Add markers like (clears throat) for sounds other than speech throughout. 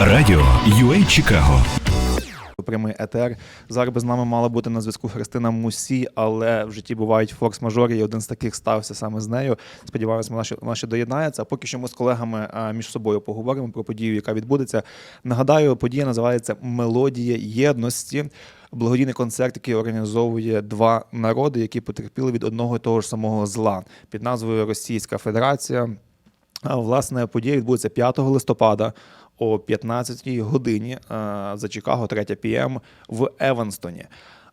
Радіо UA Чикаго. прямий етер. Зараз би з нами мала бути на зв'язку Христина Мусі, але в житті бувають форс-мажори, і один з таких стався саме з нею. Сподіваюся, вона ще, вона ще доєднається. А поки що ми з колегами між собою поговоримо про подію, яка відбудеться. Нагадаю, подія називається Мелодія єдності. Благодійний концерт, який організовує два народи, які потерпіли від одного і того ж самого зла під назвою Російська Федерація. Власне, подія відбудеться 5 листопада о 15-й годині за Чикаго 3 ПМ в Еванстоні.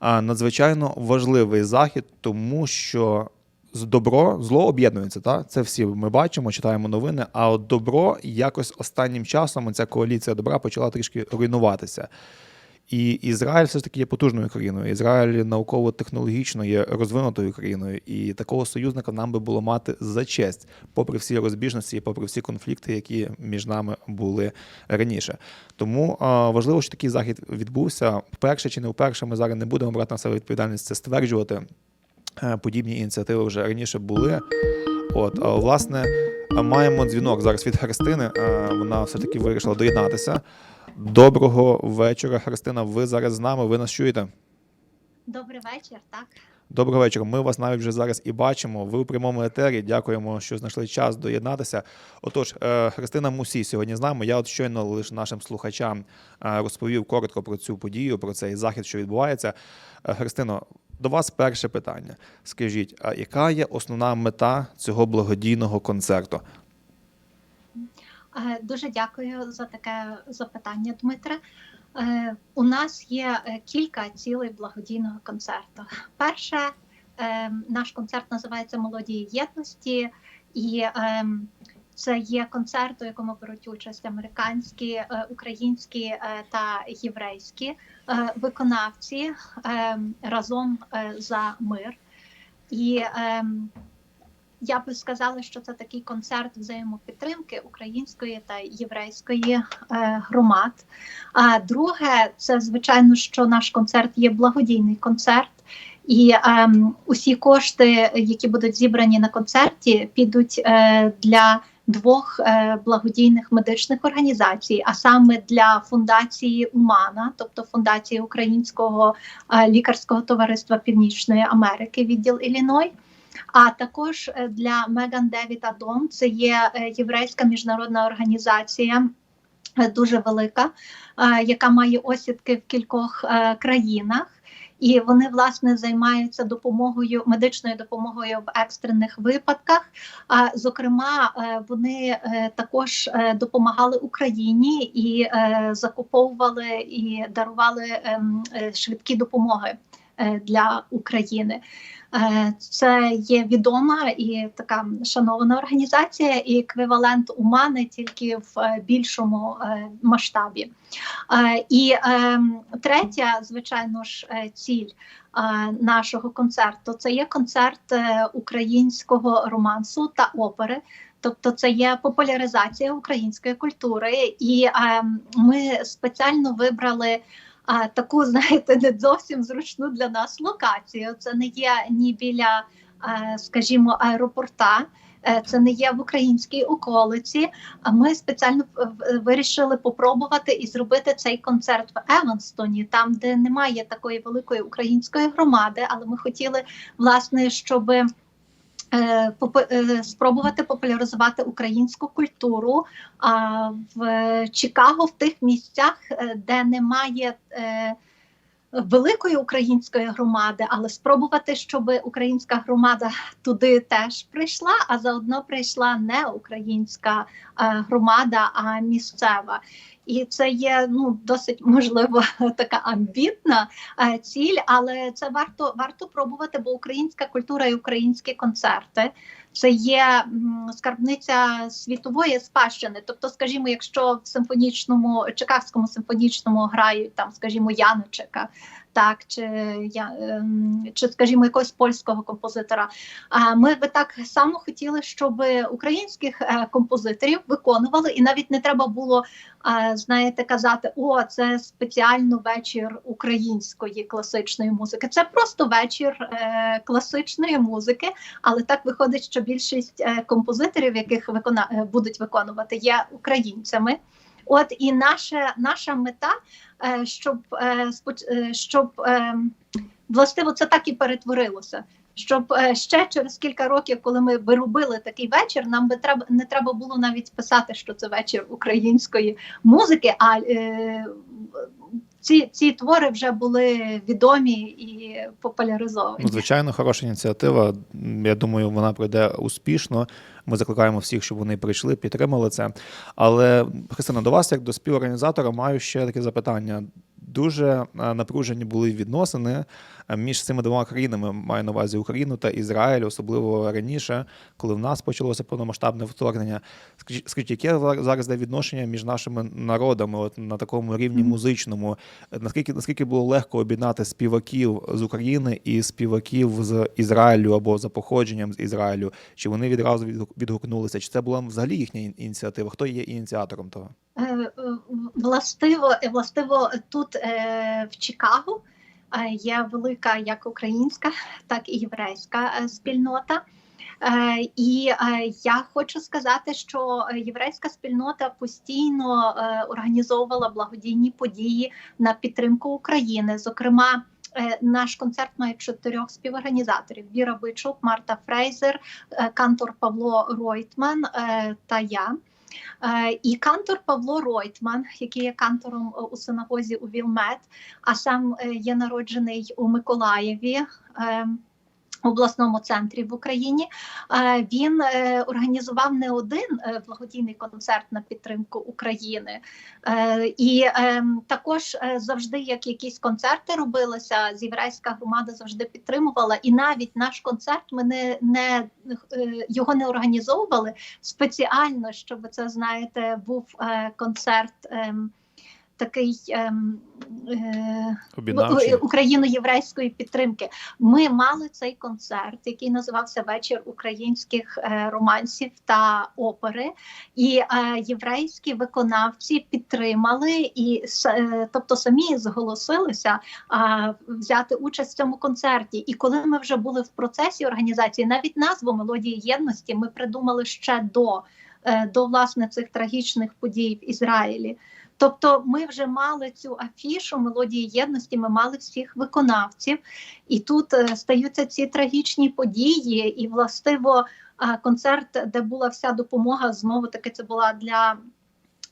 Надзвичайно важливий захід, тому що з добро зло об'єднується. Та це всі ми бачимо, читаємо новини. А от добро якось останнім часом ця коаліція добра почала трішки руйнуватися. І Ізраїль все ж таки є потужною країною. Ізраїль науково-технологічно є розвинутою країною, і такого союзника нам би було мати за честь, попри всі розбіжності, попри всі конфлікти, які між нами були раніше. Тому важливо, що такий захід відбувся. Вперше чи не вперше ми зараз не будемо брати на себе відповідальність це стверджувати. Е, Подібні ініціативи вже раніше були. От, власне, маємо дзвінок зараз від Христини. Е, Вона все-таки вирішила доєднатися. Доброго вечора, Христина. Ви зараз з нами. Ви нас чуєте? Добрий вечір, так. Доброго вечора. Ми вас навіть вже зараз і бачимо. Ви у прямому етері. Дякуємо, що знайшли час доєднатися. Отож, е, Христина Мусій сьогодні з нами. Я от щойно лише нашим слухачам е, розповів коротко про цю подію, про цей захід, що відбувається. Е, Христино, до вас перше питання. Скажіть, а яка є основна мета цього благодійного концерту? Е, Дуже дякую за таке запитання, Дмитре. Е, У нас є е, кілька цілей благодійного концерту. Перше, наш концерт називається Мелодії єдності, і е, це є концерт, у якому беруть участь американські, українські та єврейські виконавці е, разом за мир. І е, я би сказала, що це такий концерт взаємопідтримки української та єврейської е, громад. А друге, це звичайно, що наш концерт є благодійний концерт. І ем, усі кошти, які будуть зібрані на концерті, підуть е, для двох е, благодійних медичних організацій, а саме для фундації Умана, тобто фундації Українського е, лікарського товариства Північної Америки, відділ Іліной. А також е, для Меган Девіта Дом це є е, єврейська міжнародна організація. е, Дуже велика, яка має осідки в кількох країнах, і вони власне займаються допомогою медичною допомогою в екстрених випадках. А зокрема, вони також допомагали Україні і закуповували і дарували ем, швидкі допомоги для України. Е, Це є відома і така шанована організація, і еквівалент УМАНи тільки в е, більшому е, масштабі. Е, І е, третя, звичайно ж, е, ціль е, нашого концерту це є концерт е, українського романсу та опери. Тобто це є популяризація української культури, і е, ми спеціально вибрали а, таку, знаєте, не зовсім зручну для нас локацію. Це не є ні біля, е, скажімо, аеропорта. е, Це не є в українській околиці. А ми спеціально вирішили попробувати і зробити цей концерт в Еванстоні, там, де немає такої великої української громади. Але ми хотіли власне, щоб попу- е, спробувати популяризувати українську культуру в Чикаго в тих місцях, е, де немає. е, Великої української громади, але спробувати, щоб українська громада туди теж прийшла, а заодно прийшла не українська е, громада, а місцева. І це є ну досить можливо (laughs) така амбітна е, ціль, але це варто варто пробувати, бо українська культура і українські концерти це є скарбниця світової спадщини. Тобто, скажімо, якщо в симфонічному Чикагському симфонічному грають там, скажімо, Яничика, так чи я ем, чи, скажімо, якогось польського композитора. А ми би так само хотіли, щоб українських е, композиторів виконували, і навіть не треба було е, знаєте, казати: о, це спеціально вечір української класичної музики. Це просто вечір е, класичної музики, але так виходить, що більшість композиторів, яких викона... будуть виконувати, є українцями. От і наша, наша мета, е, щоб, е, е, щоб властиво це так і перетворилося. Щоб ще через кілька років, коли ми би робили такий вечір, нам би треба не треба було навіть писати, що це вечір української музики. А ці, ці твори вже були відомі і популяризовані. Ну, звичайно, хороша ініціатива. Я думаю, вона пройде успішно. Ми закликаємо всіх, щоб вони прийшли, підтримали це. Але Христина, до вас, як до співорганізатора, маю ще таке запитання. Дуже е, напружені були відносини е, між цими двома країнами. Маю на увазі Україну та Ізраїль, особливо раніше, коли в нас почалося повномасштабне вторгнення. Скажіть, скажіть, яке зараз де відношення між нашими народами, от на такому рівні музичному? Наскільки наскільки було легко об'єднати співаків з України і співаків з Ізраїлю або за походженням з Ізраїлю? Чи вони відразу відгукнулися? Чи це була взагалі їхня ініціатива? Хто є ініціатором того? Е, е, Властиво, е, властиво тут в Чикаго є велика як українська, так і єврейська спільнота. І я хочу сказати, що єврейська спільнота постійно організовувала благодійні події на підтримку України. Зокрема, наш концерт має чотирьох співорганізаторів: Віра Бойчук, Марта Фрейзер, кантор Павло Ройтман та я. Е, І кантор Павло Ройтман, який є кантором е, у синагозі у Вілмет, а сам е, є народжений у Миколаєві. Обласному центрі в Україні він е, організував не один е, благодійний концерт на підтримку України, Е, і е, також завжди, як якісь концерти робилися, з єврейська громада завжди підтримувала. І навіть наш концерт ми не, не його не організовували спеціально, щоб це знаєте, був концерт. Такий ем, е, україно-єврейської підтримки. Ми мали цей концерт, який називався Вечір українських е, романсів та опери. І е, єврейські виконавці підтримали і е, тобто самі зголосилися е, взяти участь в цьому концерті. І коли ми вже були в процесі організації, навіть назву мелодії єдності ми придумали ще до, е, до власне цих трагічних подій в Ізраїлі. Тобто ми вже мали цю афішу мелодії єдності, ми мали всіх виконавців, і тут е, стаються ці трагічні події, і властиво концерт, де була вся допомога, знову таки це була для.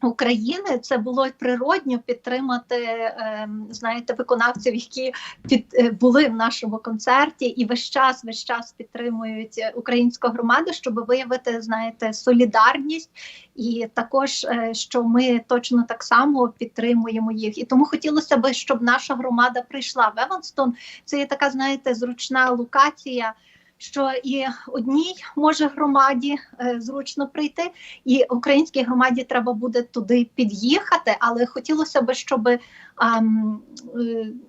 України це було й природньо підтримати, е, знаєте, виконавців, які під е, були в нашому концерті, і весь час, весь час підтримують е, українську громаду, щоб виявити, знаєте, солідарність, і також що ми точно так само підтримуємо їх. І тому хотілося б, щоб наша громада прийшла в Еванстон. Це є така, знаєте, зручна локація. Що і одній може громаді е, зручно прийти, і українській громаді треба буде туди під'їхати. Але хотілося б, щоб е,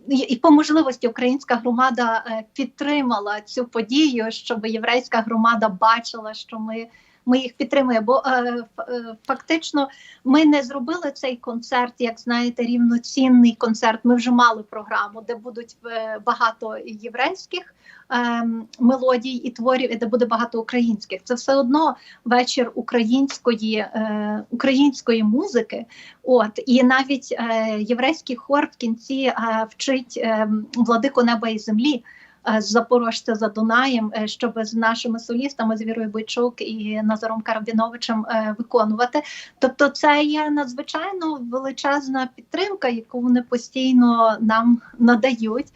і, по можливості українська громада е, підтримала цю подію, щоб єврейська громада бачила, що ми. Ми їх підтримуємо, бо е, е, фактично ми не зробили цей концерт, як знаєте, рівноцінний концерт. Ми вже мали програму, де будуть е, багато єврейських е, мелодій і творів, і де буде багато українських. Це все одно вечір української, е, української музики. От і навіть е, єврейський хор в кінці е, вчить е, владику неба і землі. Е, Запорожця за Дунаєм, е, щоб з нашими солістами, з Вірою Бойчук і Назаром Карабіновичем е, виконувати. Тобто, це є надзвичайно величезна підтримка, яку вони постійно нам надають.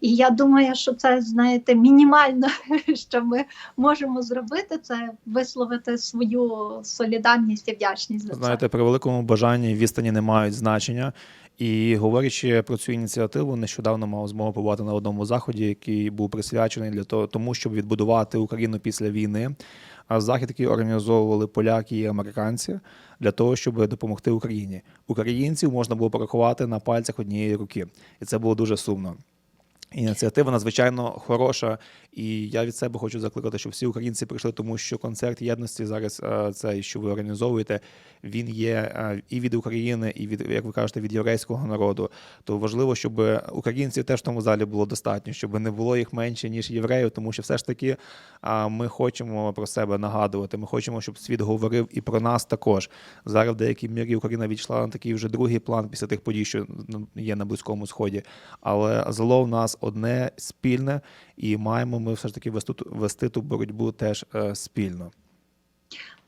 І я думаю, що це знаєте мінімально, (laughs) що ми можемо зробити, це висловити свою солідарність і вдячність за це. Знаєте, при великому бажанні відстані не мають значення. І говорячи про цю ініціативу, нещодавно мав змогу побувати на одному заході, який був присвячений для того, тому, щоб відбудувати Україну після війни. А захід, який організовували поляки і американці, для того, щоб допомогти Україні. Українців можна було порахувати на пальцях однієї руки, і це було дуже сумно. Ініціатива надзвичайно хороша, і я від себе хочу закликати, щоб всі українці прийшли, тому що концерт єдності зараз е, цей, що ви організовуєте, він є е, і від України, і від, як ви кажете, від єврейського народу. То важливо, щоб українців теж в тому залі було достатньо, щоб не було їх менше ніж євреїв, тому що все ж таки ми хочемо про себе нагадувати. Ми хочемо, щоб світ говорив і про нас також. Зараз в деякій мірі Україна відійшла на такий вже другий план після тих подій, що ну, є на близькому сході. Але зло в нас одне спільне, і маємо ми все ж таки вести, вести ту боротьбу теж е, спільно.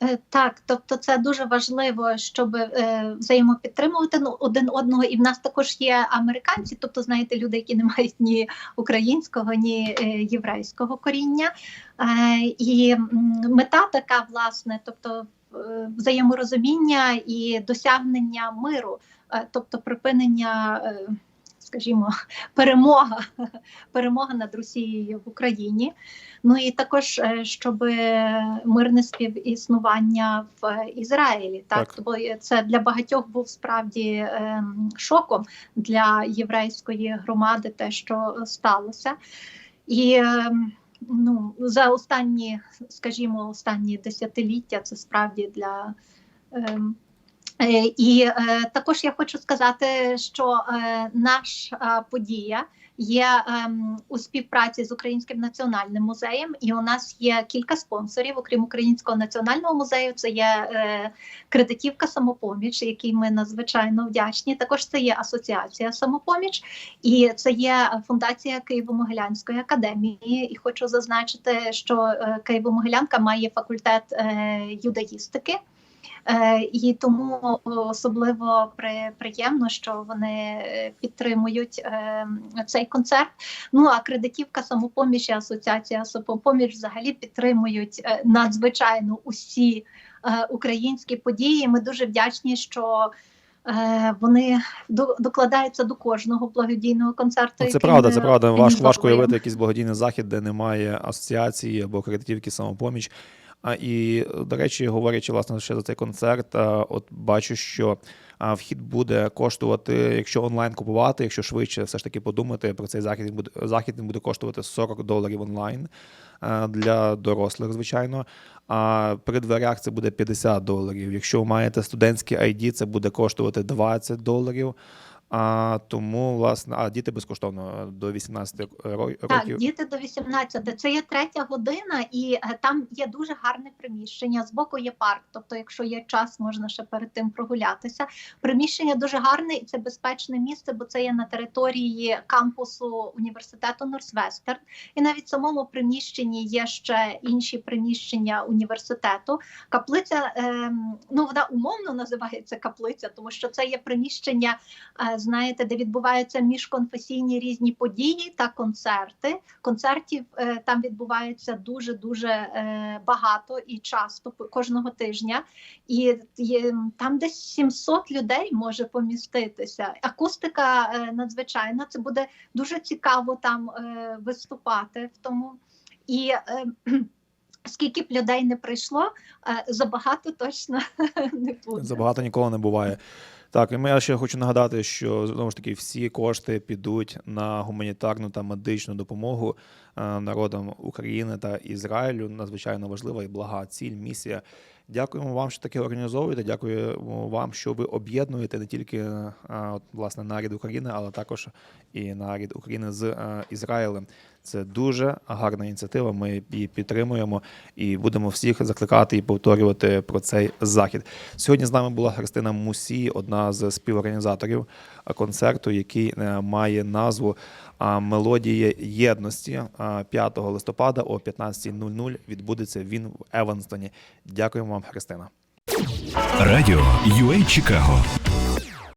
Е, Так, тобто це дуже важливо, щоб е, взаємопідтримувати ну, один одного. І в нас також є американці, тобто, знаєте, люди, які не мають ні українського, ні е, єврейського коріння. Е, і мета така, власне, тобто е, взаєморозуміння і досягнення миру, е, тобто припинення. Е, Скажімо, (laughs) перемога, перемога над Росією в Україні. Ну і також е, щоб мирне співіснування в Ізраїлі. Так, Так. бо це для багатьох був справді ем, шоком для єврейської громади, те, що сталося. І ем, ну, за останні, скажімо, останні десятиліття це справді для. ем, І е, також я хочу сказати, що е, наша подія є ем, у співпраці з Українським національним музеєм, і у нас є кілька спонсорів, окрім Українського національного музею. Це є е, кредитівка самопоміч, якій ми надзвичайно вдячні. Також це є асоціація самопоміч, і це є фундація Києво-Могилянської академії. І хочу зазначити, що е, Києво-Могилянка має факультет е, юдаїстики. Е, І тому особливо при, приємно, що вони е, підтримують е, цей концерт. Ну а кредитівка самопоміч і асоціація самопоміч взагалі підтримують надзвичайно усі українські події. Ми дуже вдячні, що. Вони докладаються до кожного благодійного концерту. Ну, це правда, це правда. Важ, важко організовуємо. уявити якийсь благодійний захід, де немає асоціації або кредитівки самопоміч. А і, до речі, говорячи власне ще за цей концерт, от бачу, що вхід буде коштувати, якщо онлайн купувати, якщо швидше все ж таки подумати про цей захід, він буде захід він буде коштувати 40 доларів онлайн для дорослих, звичайно. А при дверях це буде 50 доларів. Якщо ви маєте студентський ID, це буде коштувати 20 доларів. А тому, власне, а діти безкоштовно до 18 ро- Так, діти до 18. Це є третя година, і е, там є дуже гарне приміщення. Збоку є парк. Тобто, якщо є час, можна ще перед тим прогулятися. Приміщення дуже гарне і це безпечне місце, бо це є на території кампусу університету Норсвестерн. І навіть в самому приміщенні є ще інші приміщення університету. Каплиця, ем, ну вона умовно називається каплиця, тому що це є приміщення е, знаєте, де відбуваються міжконфесійні різні події та концерти. Концертів е, там відбувається дуже дуже е, багато і часто кожного тижня. І там десь 700 людей може поміститися. Акустика е, надзвичайна. Це буде дуже цікаво там виступати в тому. І (clears throat) скільки б людей не прийшло, забагато точно (laughs) не буде. Забагато ніколи не буває. Так, і ми- я ще хочу нагадати, що знову ж таки всі кошти підуть на гуманітарну та медичну допомогу е, народам України та Ізраїлю. Надзвичайно важлива і блага ціль, місія. Дякуємо вам, що таке організовуєте. Дякуємо вам, що ви об'єднуєте не тільки е, от, власне нарід України, але також і нарід України з е, Ізраїлем. Це дуже гарна ініціатива. Ми її підтримуємо і будемо всіх закликати і повторювати про цей захід. Сьогодні з нами була Христина Мусі, одна з співорганізаторів е, концерту, який е, має назву Мелодії єдності. 5 листопада о 15.00 відбудеться він в Еванстоні. Дякуємо вам, Христина. Радіо UA Чикаго